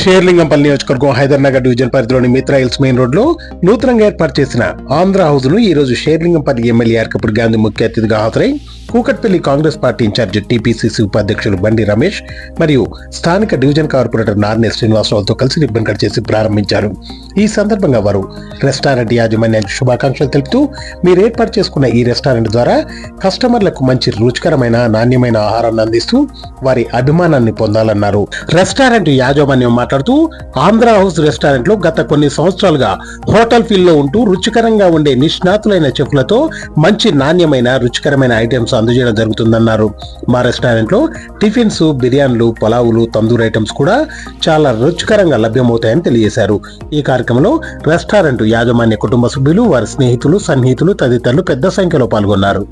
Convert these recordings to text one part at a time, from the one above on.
షేర్లింగంపల్లి నియోజకవర్గం హైదర్నగర్ డివిజన్ పరిధిలోని Mitra hills main రోడ్లో నూతనంగా ఏర్పాటు చేసిన ఆంధ్ర హౌస్ను ఈ రోజు షేర్లింగంపల్లి ఎమ్మెల్యే అర్కపూడి గాంధీ ముఖ్య అతిథిగా హాజరై Kukatpally Congress party incharge TPCC ఉపాధ్యక్షులు బండి రమేష్ మరియు స్థానిక డివిజన్ కార్పొరేటర్ నార్నే శ్రీనివాసరావుతో కలిసి రిబ్బన్ కట్ చేసి ప్రారంభించారు. ఈ సందర్భంగా వారు రెస్టారెంట్ యాజమాన్యానికి శుభాకాంక్షలు తెలుపుతూ మీరు ఏర్పాటు చేసుకున్న ఈ రెస్టారెంట్ ద్వారా కస్టమర్లకు మంచి రుచికరమైన నాణ్యమైన ఆహారాన్ని అందిస్తూ వారి అభిమానాన్ని పొందాలన్నారు. రెస్టారెంట్ యాజమాన్యం మాట్లాడుతూ ఆంధ్ర హౌస్ రెస్టారెంట్లో గత కొన్ని సంవత్సరాలుగా హోటల్ ఫీల్లో ఉంటూ రుచికరంగా ఉండే నిష్ణాతులైన చెఫ్లతో మంచి నాణ్యమైన రుచికరమైన ఐటమ్స్ అందజేయడం జరుగుతుందన్నారు. మా రెస్టారెంట్లో టిఫిన్స్ బిర్యానీలు పలావులు తందూరు ఐటమ్స్ కూడా చాలా రుచికరంగా లభ్యమవుతాయని తెలియజేశారు. ఈ కార్యక్రమంలో రెస్టారెంట్ యాజమాన్య కుటుంబ సభ్యులు వారి స్నేహితులు సన్నిహితులు తదితరులు పెద్ద సంఖ్యలో పాల్గొన్నారు.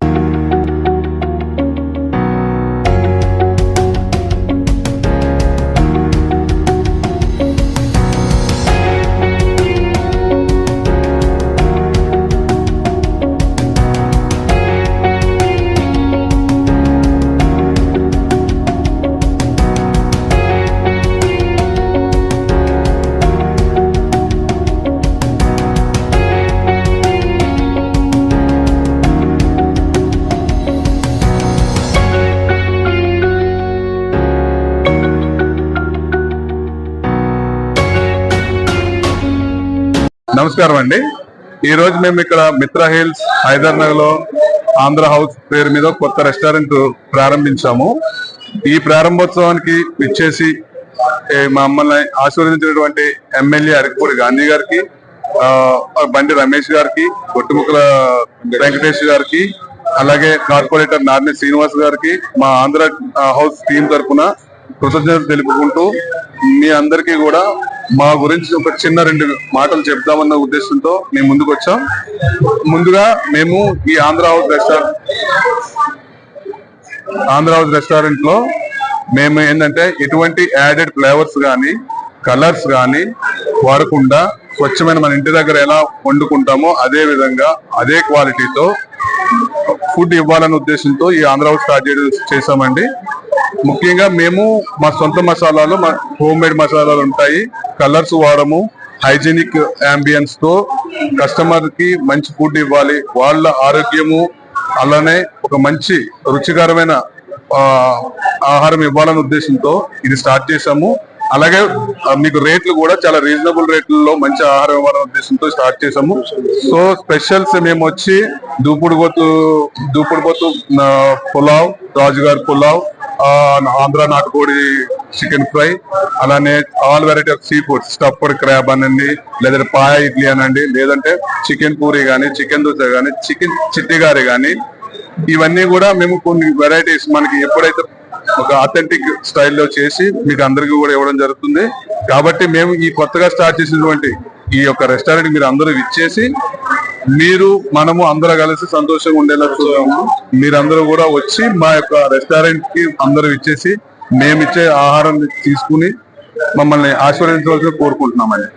నమస్కారం అండి. ఈ రోజు మేము ఇక్కడ మిత్రా హిల్స్ హైదర్ నగర్లో ఆంధ్ర హౌస్ పేరు మీద కొత్త రెస్టారెంట్ ప్రారంభించాము. ఈ ప్రారంభోత్సవానికి ఇచ్చేసి మమ్మల్ని ఆశీర్వదించినటువంటి ఎమ్మెల్యే అరికపూడి గాంధీ గారికి బండి రమేష్ గారికి గొట్టుముక్కల వెంకటేష్ గారికి అలాగే కార్పొరేటర్ నార్ని శ్రీనివాస్ గారికి మా ఆంధ్ర హౌస్ టీం తరఫున కృతజ్ఞతలు తెలుపుకుంటూ మీ అందరికీ కూడా మా గురించి ఒక చిన్న రెండు మాటలు చెప్దామన్న ఉద్దేశంతో మేము ముందుకు వచ్చాం. ముందుగా మేము ఈ Andhra house restaurant Andhra house రెస్టారెంట్లో మేము ఏంటంటే ఎటువంటి యాడెడ్ ఫ్లేవర్స్ కానీ కలర్స్ కానీ వాడకుండా స్వచ్ఛమైన మన ఇంటి దగ్గర ఎలా వండుకుంటామో అదే విధంగా అదే క్వాలిటీతో ఫుడ్ ఇవ్వాలనే ఉద్దేశంతో ఈ ఆంధ్ర హౌస్ స్టార్ట్ చేసామండి ముఖ్యంగా మేము మా సొంత మసాలాలు మా హోమ్ మేడ్ మసాలాలు ఉంటాయి. కలర్స్ వాడము హైజీనిక్ అంబియన్స్తో కస్టమర్కి మంచి ఫుడ్ ఇవ్వాలి. వాళ్ళ ఆరోగ్యము అలానే ఒక మంచి రుచికరమైన ఆహారం ఇవ్వాలనే ఉద్దేశంతో ఇది స్టార్ట్ చేసాము అలాగే మీకు రేట్లు కూడా చాలా రీజనబుల్ రేట్లలో మంచి ఆహారం ఇవ్వాలనే ఉద్దేశంతో స్టార్ట్ చేసాము సో స్పెషల్స్ మేము వచ్చి దూపుడు పోతు దూపుడు పులావ్ రాజుగారి పులావ్ ఆంధ్ర నాటుకోడి చికెన్ ఫ్రై అలానే all variety of sea foods stuffed crab అనండి లేదంటే పాయ ఇడ్లీ అనండి లేదంటే చికెన్ పూరి కానీ చికెన్ దోశ కానీ చికెన్ చిట్టిగారి కానీ ఇవన్నీ కూడా మేము కొన్ని వెరైటీస్ మనకి ఎప్పుడైతే ఒక అథెంటిక్ స్టైల్లో చేసి మీకు అందరికీ కూడా ఇవ్వడం జరుగుతుంది. కాబట్టి మేము ఈ కొత్తగా స్టార్ట్ చేసినటువంటి ఈ యొక్క రెస్టారెంట్ మీరు అందరూ ఇచ్చేసి మీరు మనము అందరూ కలిసి సంతోషంగా ఉండేలా చూద్దాము. మీరందరూ కూడా వచ్చి మా యొక్క రెస్టారెంట్కి అందరూ ఇచ్చేసి మేమిచ్చే ఆహారం తీసుకుని మమ్మల్ని ఆశీర్వదించవలసి కోరుకుంటున్నామండి.